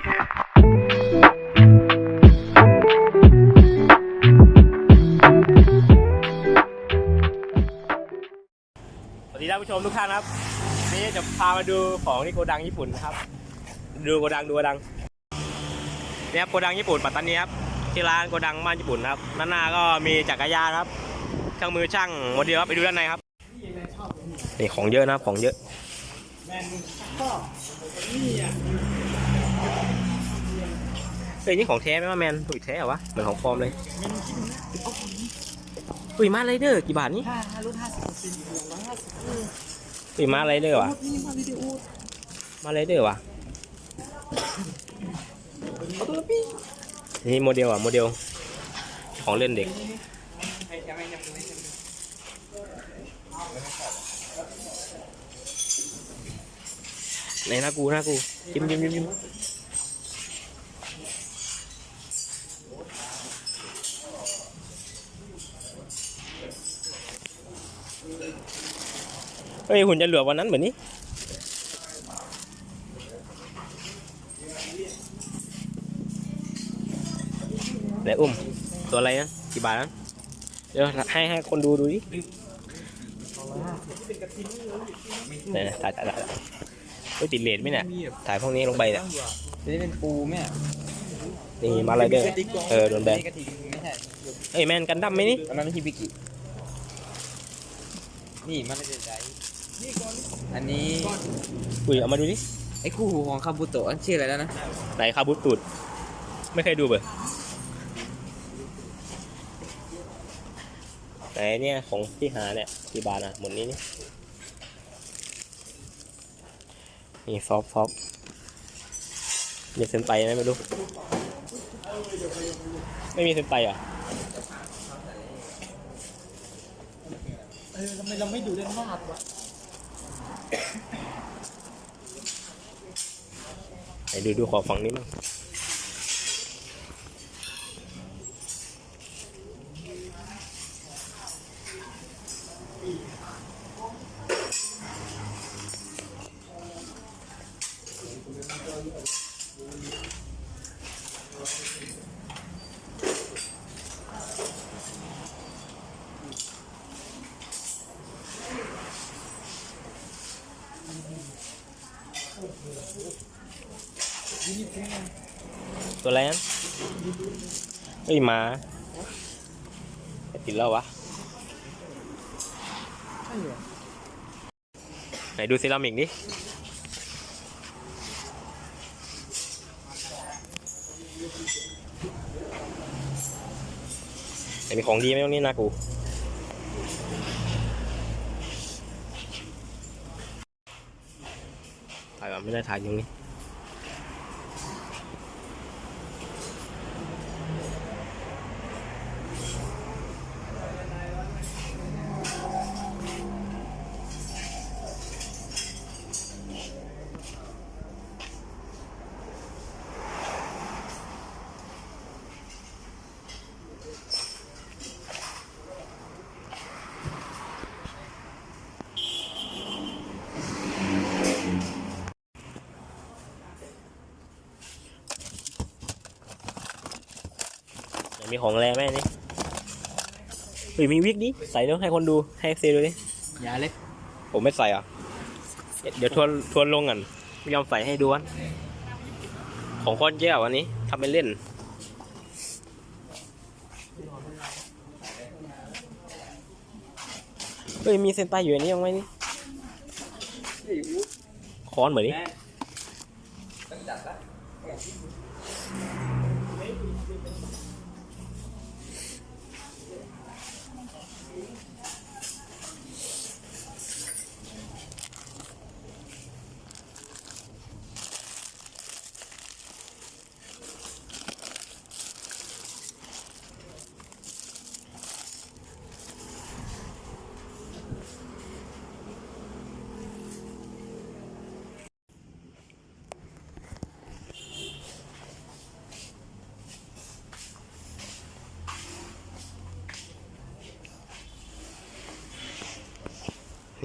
สวัสดีท่านผู้ชมทุกท่านครับนนี้จะพามาดูของที่โกดังญี่ปุ่นนะครับ ดูโกดังดูโกดังเนี่ยโกดังญี่ปุ่นปัตตานีครับที่ร้านโกดังบ้านญี่ปุ่นครับด้านหน้าก็มีจักรยานครับ เครื่องมือช่างโมเดลครับไปดูด้านในครับนี่ของเยอะนะครับของเยอะ ยนี่ของแท้ไหมว่าแมนถุยแท้เหรอวะเหมือนของปลอมเลยอุ้ยมาไรเดอร์กี่บาทนี่ห้าห้ารุ่นห้าสิบเปอร์เซ็นต์ร้อยห้าสิบเอออุ้ยมาไรเดอร์วะนี่มาวิดีโอมาไรเดอร์วะเอาตัวละพี่นี่โมเดลอะโมเดล ของเล่นเด็กไหนหน้ากูหน้ากูจิ้มจิ้มจิ้มจิ้ม เฮ้ยหุ่นจะเหลือวันนั้นเหมือนนี้ไหนอุ้มตัวอะไรนะกี่บาทนะเดี๋ยวให้ให้คนดูดูดิไหนนะถ่ายถ่ายถ่ายเฮ้ยติดเลนไหมเนี่ยถ่ายพวกนี้ลงไปเนี่ยจะได้เป็นปูแม่นี่มาไรเดอร์เออโดนแบนกระถิ่นไม่ใช่เอ้ยแมนกันดั้มไหมนี่ตอนนั้นฮิบิกินี่มันจะใจ อันนี้อุ้ยเอามาดูดิไอ้คู่หูของคาบุโตะชื่ออะไรแล้วนะไหนคาบุตูดไม่เคยดูเบอร์ไหนเนี่ยของที่หาเนี่ยกี่บาทอะหมดนี้นี่นี่ฟอปฟอปมีเซนไปไหมไม่รู้ไม่มีเซนไปเหรอะเออทำไมเราไม่ดูเรื่องวาดวะ ไหนดูดูขอฝั่งนี้มั่ง ตัวอะไรนั้นเฮ้ยหมาติดแล้ววะไหนดูเซรามิกดิแต่มีของดีไหมตรงนี้นะกูถ่ายแบบไม่ได้ถ่ายตรงนี้ มีของแรงไหมอันนี่เฮ้ยมีวิกดิใส่แล้วให้คนดูให้เซดูดิยาเล็กผมไม่ใส่อะเดี๋ยวทวนทวนลงกันไม่ยอมใส่ให้ดูวันของก้อนแก้วอันนี้ทำเป็นเล่นเฮ้ยมีเซนไตอยู่อันนี้ยังไหมนี่ค้อนเหมือนนี้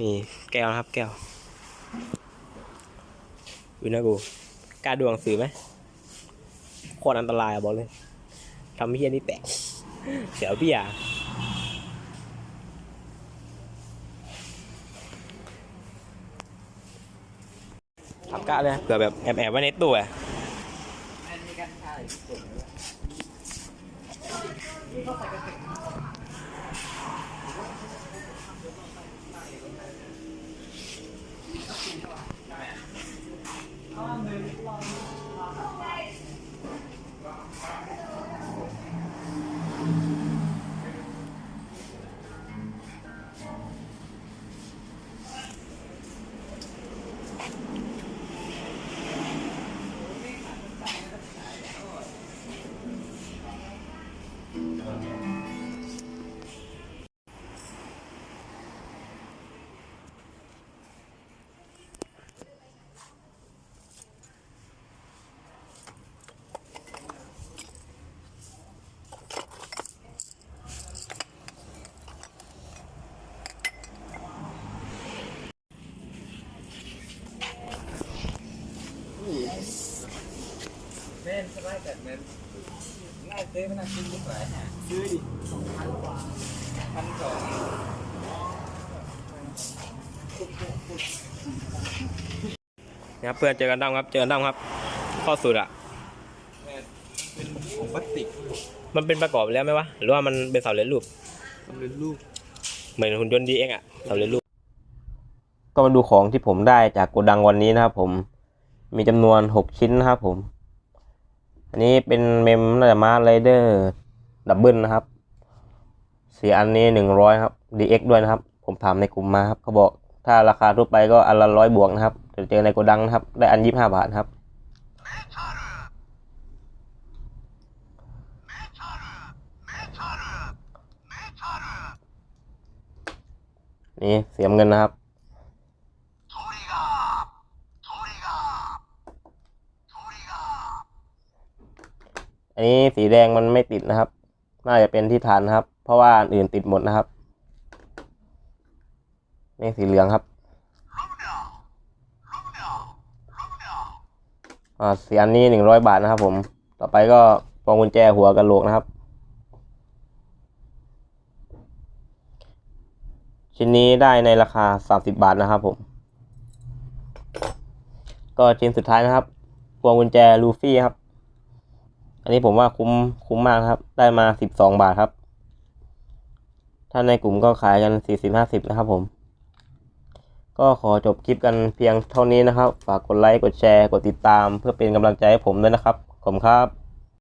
นี่แก้วนะครับแก้วดูนะกูกล้าดูหนังสือไหมโคตรอันตรายอะบอกเลยทำเฮียนี่แตกเสียวพี่อะทำกะเลยเผื่อแบบแอบแอบไว้ในตู้อะ แสบายแต่แม่นง่ายซื้อมันน่าซื้อดีกว่าฮะซื้อดิสองพันกว่าพันสองนะครับเพื่อนเจอกันด้อมครับเจอกันด้อมครับ ข้อสุดอะแม่นเป็นของพลาสติกมันเป็นประกอบแล้วไหมวะหรือว่ามันเป็นเสาเรือนรูปสำเร็จรูปเหมือนหุ่นยนต์ดีเองอะเสาเรือนรูปก็มาดูของที่ผมได้จากโกดังวันนี้นะครับผมมีจำนวนหกชิ้นนะครับผม อันนี้เป็นเมมน่าจะมาไรเดอร์ดับเบิลนะครับเสียอันนี้หนึ่งร้อยครับ DX ด้วยนะครับ ผมถามในกลุ่มมาครับเขาบอกถ้าราคาทั่วไปก็อันละร้อยบวกนะครับแต่เจอในโกดังนะครับ ได้อันยี่ห้าบาทครับ นี่เสียมเงินนะครับ อันนี้สีแดงมันไม่ติดนะครับ น่าจะเป็นที่ฐานนะครับ เพราะว่าอันอื่นติดหมดนะครับนี่สีเหลืองครับอ่าสีอันนี้หนึ่งร้อยบาทนะครับ ผม ต่อไปก็พวงกุญแจหัวกระโหลกนะครับ ชิ้นนี้ได้ในราคาสามสิบบาทนะครับ ผม ก็ชิ้นสุดท้ายนะครับพวงกุญแจลูฟี่ครับ อันนี้ผมว่าคุ้มคุ้มมากครับ ได้มาสิบสองบาทครับ ถ้าในกลุ่มก็ขายกันสี่สิบห้าสิบนะครับผม ก็ขอจบคลิปกันเพียงเท่านี้นะครับ ฝากกดไลค์ กดแชร์ กดติดตาม เพื่อเป็นกำลังใจให้ผมด้วยนะครับ ขอบคุณครับ